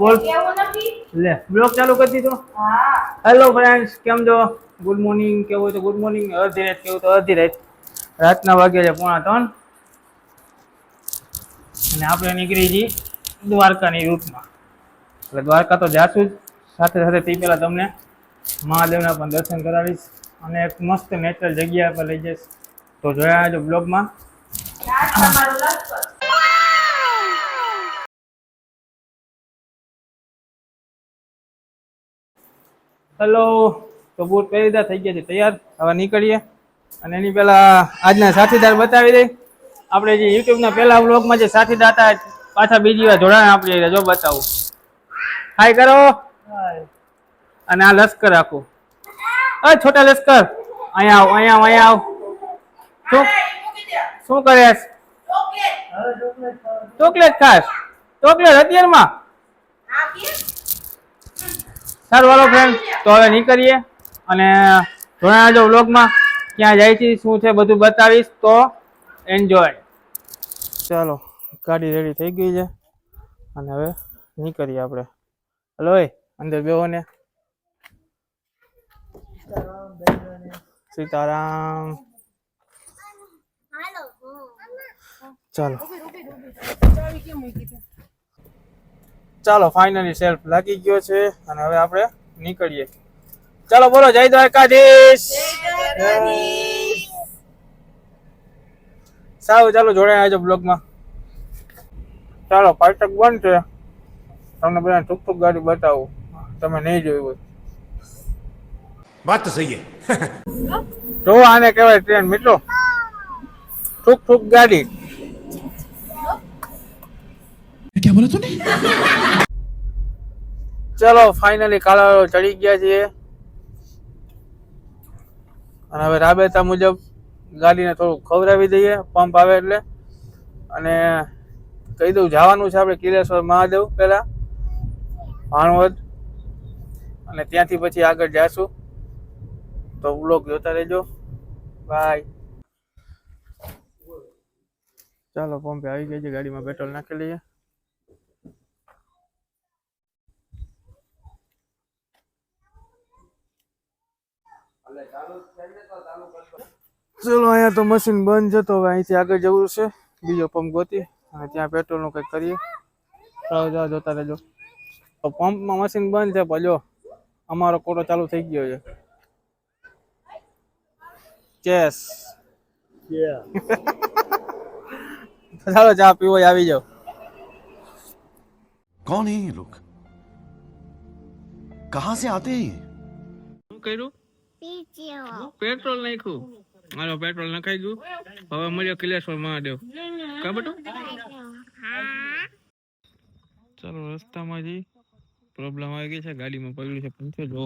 બોલ. લે બ્લોગ ચાલુ કરી દીધો. હેલો ફ્રેન્ડ્સ કેમ છો? ગુડ મોર્નિંગ કેવું હોય તો ગુડ મોર્નિંગ અડધી રાત કેવું તો અડધી રાત. રાતના વાગ્યા છે પોણા ત્રણ. અને આપણે નીકળી જઈએ દ્વારકાની રૂટમાં. એટલે દ્વારકા તો જાશું જ. સાથે સાથે તે પહેલાં તમને મહાદેવના પણ દર્શન કરાવીશ. અને એક મસ્ત નેચરલ જગ્યા પર લઈ જઈશ. તો જોયા જો બ્લોગમાં હેલો તો બૂટ પહેરી દા થઈ ગયા છે તૈયાર. હવે નીકળીએ. અને એની પહેલા આજના સાથીદાર બતાવી દઈ આપણે જે યુટ્યુબના પહેલા બ્લોગમાં જે સાથીદાર હતા પાછા બીજી વાર જોડાણ આપણી. જો બતાવું. હાય કરો. અને આ લશ્કર આખું. અ છોટા લશ્કર અહીંયા આવ અહીંયા આવ અહીંયા આવ. શું? શું કરે ચોકલેટ ચોકલેટ ખાસ ચોકલેટ અત્યારમાં? સારું વાલો ફ્રેન્ડ તો હવે નીકળીએ અને જોડાજો વ્લોગમાં ક્યાં જાય છે શું છે બધું બતાવીશ તો એન્જોય ચાલો ગાડી રેડી થઈ ગઈ છે. અને હવે નીકળીએ આપણે. હલો એ અંદર બેહો ને. સીતારામ. ચાલો. ચાલો ફાઇનલી સેલ્ફ લાગી ગયો છે અને હવે આપણે નીકળીએ. ચાલો બોલો જય દ્વારકાધીશ! સારું ચાલો જોડાઈ આવજો બ્લોગમાં. ચાલો પાટક બંધ છે. તમને બધા ટૂંક ટૂંક ગાડી બતાવું. તમે નહીં જોયું હોય. વાત તો સહી જો આને કહેવાય ટ્રેન મિત્રો. ટૂંક ટૂંક ગાડી. क्या बोला तूने ચલો ફાઇનલી કાલાવાળો ચડી ગયા છીએ અને હવે રાબેતા મુજબ ગાડીને થોડું ખવડાવી દઈએ પંપ આવે એટલે અને કહી દઉં જવાનું છે આપણે કિરેશ્વર મહાદેવ પહેલા ભાણવડ અને ત્યાંથી પછી આગળ જાશું તો વ્લોગ જોતા રહેજો બાય ચાલો પંપે આવી ગઈ છે ગાડીમાં પેટ્રોલ નાખી લઈએ ચલો અહીંયા તો મશીન બંધ જતો હવે અહીંથી આગળ જવું છે. બીજો પંપ ગોતી અને ત્યાં પેટ્રોલનું કંઈક કરીએ. ચાલો જાઓ જોતા રહેજો. તો પંપમાં મશીન બંધ છે પણ જો અમારો કોટો ચાલુ થઈ ગયો છે. ચેસ. ચાલો ચા પીવો આવી જાઓ. કોણ હે લોક કહા સે આતે કર્યું? પેટ્રોલ નાખ્યું? મારો પેટ્રોલ નખાઈ ગયું. હવે મળ્યો કિલેશ્વર મહાદેવ. કા બટુ? ચાલો રસ્તામાં જઈ પ્રોબ્લેમ આવી ગઈ છે. ગાડીમાં પડ્યું છે. પંચર જો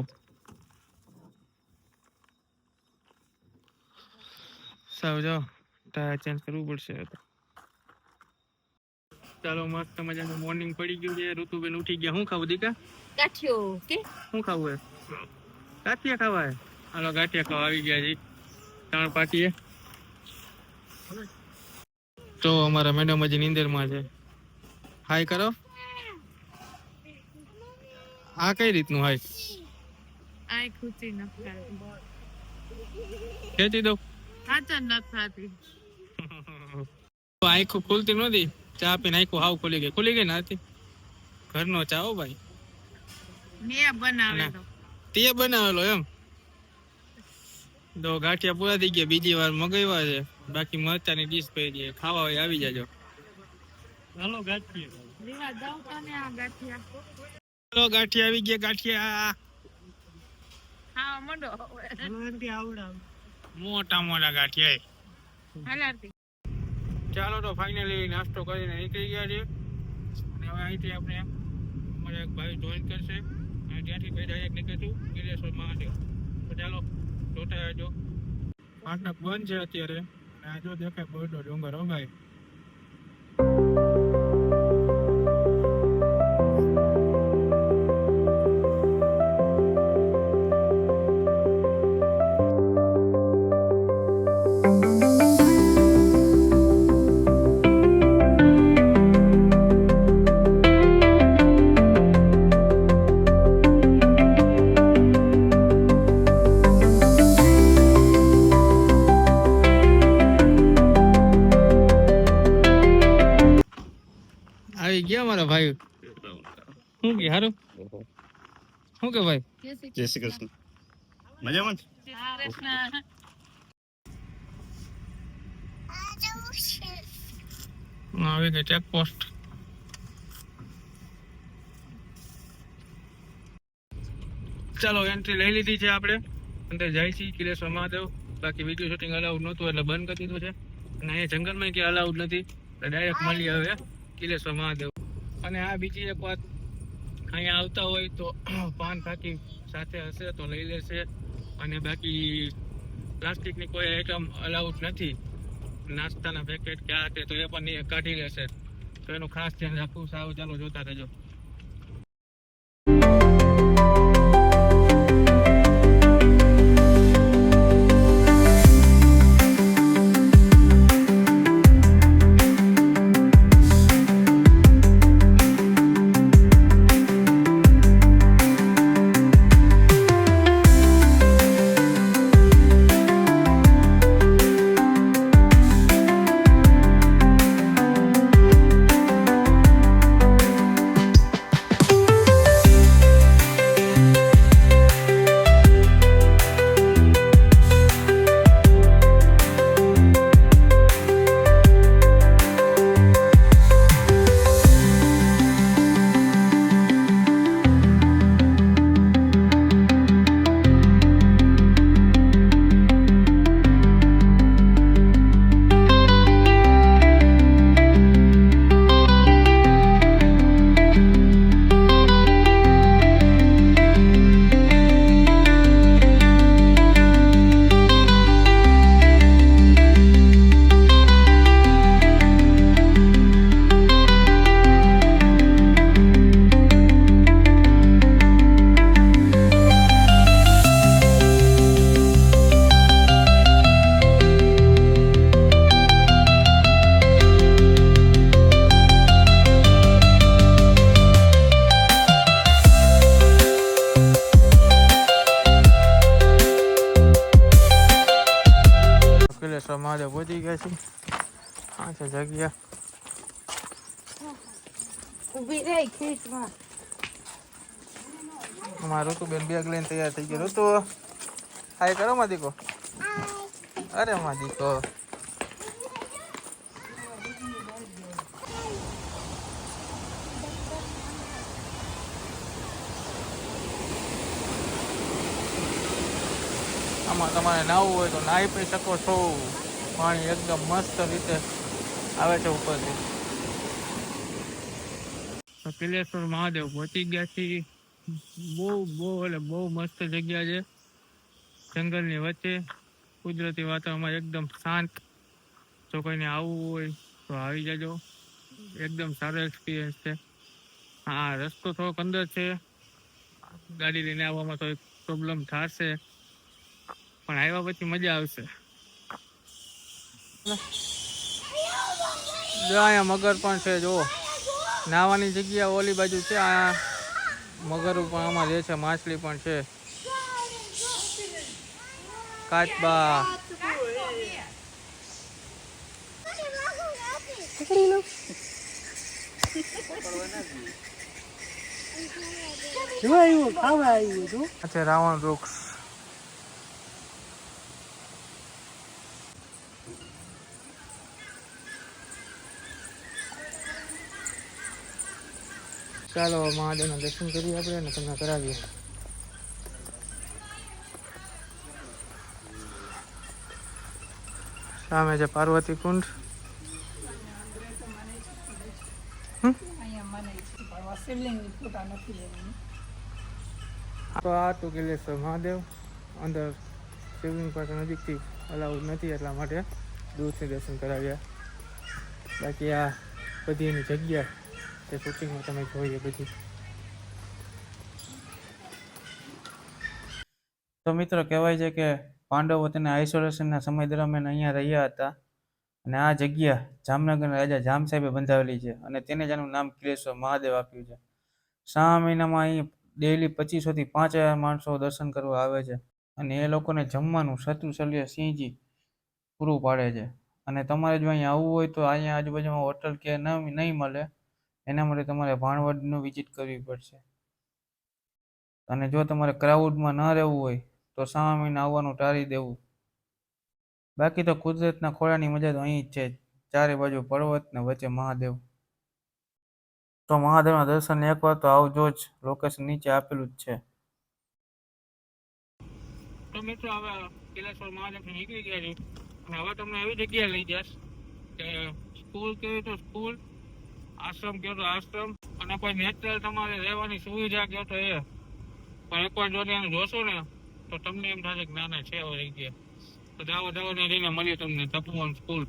સાવ જાઓ. ટાયર ચેન્જ કરવું પડશે હવે તો. ચાલો મસ્ત મજાનું મોર્નિંગ પડી ગયું છે. ઋતુબેન ઉઠી ગયા. શું ખાવું દીકા? ગાંઠિયો. કે શું ખાવું હે? ગાંઠિયા ખાવા હે? હાલો ગાંઠિયા ખાવા આવી ગયા છે. ત્રણ પાટીએ. તો અમારા મેડમ હજી નિંદરમાં છે. હાય કરો. આ કઈ રીતનું હાય? આય ખેંચી દઉં. થતી આંખો ખુલતી નહોતી. ચા પીને આંખો હાવ ખુલી ગઈ. ખુલી ગઈ ને ઘરનો ચા હો ભાઈ? મેં બનાવેલો. તે બનાવેલો એમ? તો ગાંઠિયા પૂરા થઈ ગયા બીજી વાર મગાવ્યા છે. બાકી મરચાની ડીશ પડી છે ખાવા હોય આવી જાજો. હાલો ગાંઠિયા. રીવા દઉં તને આ ગાંઠિયા. હાલો ગાંઠિયા આવી ગયા ગાંઠિયા. હા મંડો મોટા મોટા ગાંઠિયા ચાલો તો ફાઇનલી નાસ્તો કરીને નીકળી ગયા છે અને હવે અહીંથી આપણે અમારે એક ભાઈ જોઈન કરશે. અને ત્યાંથી પછી ડાયરેક્ટ નીકળીશું. ગિરેશ્વર મહાદેવ. તો ચાલો. જોતા આજો ફાટક બંધ છે અત્યારે. અને આ દેખાય બળદો ડુંગર હો ભાઈ આવી ગયા મારા ભાઈ શું કે હારું શું કે ભાઈ જય શ્રી કૃષ્ણ મજામાં જ? કૃષ્ણ આવી ગઈ ચેક પોસ્ટ ચાલો એન્ટ્રી લઈ લીધી છે આપણે. અંદર જાય છે કિલેશ્વર મહાદેવ. બાકી વીડિયો શૂટિંગ અલાઉડ નહોતું એટલે બંધ કરી દીધું છે. અને અહીંયા જંગલમાં ક્યાં અલાઉડ નથી એટલે ડાયરેક્ટ મળી હવે કિલેશ્વર મહાદેવ. અને આ બીજી એક વાત અહીંયા આવતા હોય તો પાન ફાકી સાથે હશે તો લઈ લેશે. અને બાકી પ્લાસ્ટિકની કોઈ આઈટમ અલાઉડ નથી. નાસ્તાના પેકેટ કે આ તે, તો એ પણ કાઢી લેશે. તો એનું ખાસ ધ્યાન રાખવું સારું ચાલો જોતા રહેજો. કિલેશ્વર આજે પહોંચી ગયા છે. આ છે જગ્યા. ઊભી રહી ખીચમાં અમારા ઋતુબેન બેગ લઈને તૈયાર થઈ ગયો ઋતુ હાય કરો માં દીકો અરે માં દીકો આમાં તમારે નાહવું હોય તો નાહી પણ શકો છો. પાણી એકદમ મસ્ત રીતે આવે છે ઉપરથી. કિલેશ્વર મહાદેવ પહોંચી ગયા છીએ. બહુ બહુ એટલે બહુ મસ્ત જગ્યા છે. જંગલની વચ્ચે કુદરતી વાતાવરણમાં એકદમ શાંત. જો કોઈને આવવું હોય તો આવી જજો. એકદમ સારો એક્સપિરિયન્સ છે. હા, રસ્તો થોડોક અંદર છે. ગાડી લઈને આવવામાં થોડીક પ્રોબ્લેમ થશે. પણ આવ્યા પછી મજા આવશે. જો અહીંયા મગર પણ છે જો નાવાની જગ્યા ઓલી બાજુ છે આ મગર પણ આમાં રહે છે માછલી પણ છે. કાચબા. રાવણ વૃક્ષ. ચાલો, મહાદેવના દર્શન કરીએ આપણે અને તમને કરાવીએ. સામે છે પાર્વતી કુંડ. તો આ તો કિલેશ્વર મહાદેવ. અંદર શિવલિંગ પાસે નજીકથી અલાઉડ નથી એટલા માટે દૂરથી દર્શન કરાવ્યા. બાકી આ બધી એની જગ્યા તે શૂટિંગમાં તમે જોઈએ બધી. તો મિત્રો, કહેવાય છે કે પાંડવો તેને આઇસોલેશનના સમય દરમિયાન અહીંયા રહ્યા હતા અને આ જગ્યા જામનગરના રાજા જામ સાહેબે બંધાવેલી છે અને તેને જ આનું નામ કિલેશ્વર મહાદેવ આપ્યું છે. શ્રાવણ મહિનામાં અહીં ડેઇલી પચીસોથી પાંચ હજાર માણસો દર્શન કરવા આવે છે અને એ લોકોને જમવાનું શત્રુશલ્ય સિંહજી પૂરું પાડે છે. અને તમારે જો અહીંયા આવવું હોય તો અહીંયા આજુબાજુમાં હોટલ કે નહીં મળે. એના માટે તમારે ભાણવડનું વિઝિટ કરવી પડશે. અને જો તમારે ક્રાઉડમાં ન રહેવું હોય, તો સામા આવવાનું ટાળી દેવું. બાકી તો કુદરતના ખોળાની મજા તો અહીં જ છે. ચારે બાજુ પર્વત ને વચ્ચે મહાદેવ. તો મહાદેવના દર્શન એકવાર તો આવજો જ. લોકેશન નીચે આપેલું જ છે. તો મિત્રો હવે કિલેશ્વર મહાદેવ નીકળી ગયા છે. હવે તમને એવી જગ્યાએ લઈ જશ કે સ્કૂલ કહે તો સ્કૂલ આશ્રમ કહો તો આશ્રમ, અને કોઈ નેચરલ તમારે રહેવાની સુવિધા કહો તો એ. પણ એકવાર જો ત્યાં જોશો ને, તો તમને એમ થશે કે ના ના, છે હવે જગ્યા. તો જાઓ જાઓ ને લઈને મળીએ તમને, તપોવન સ્કૂલ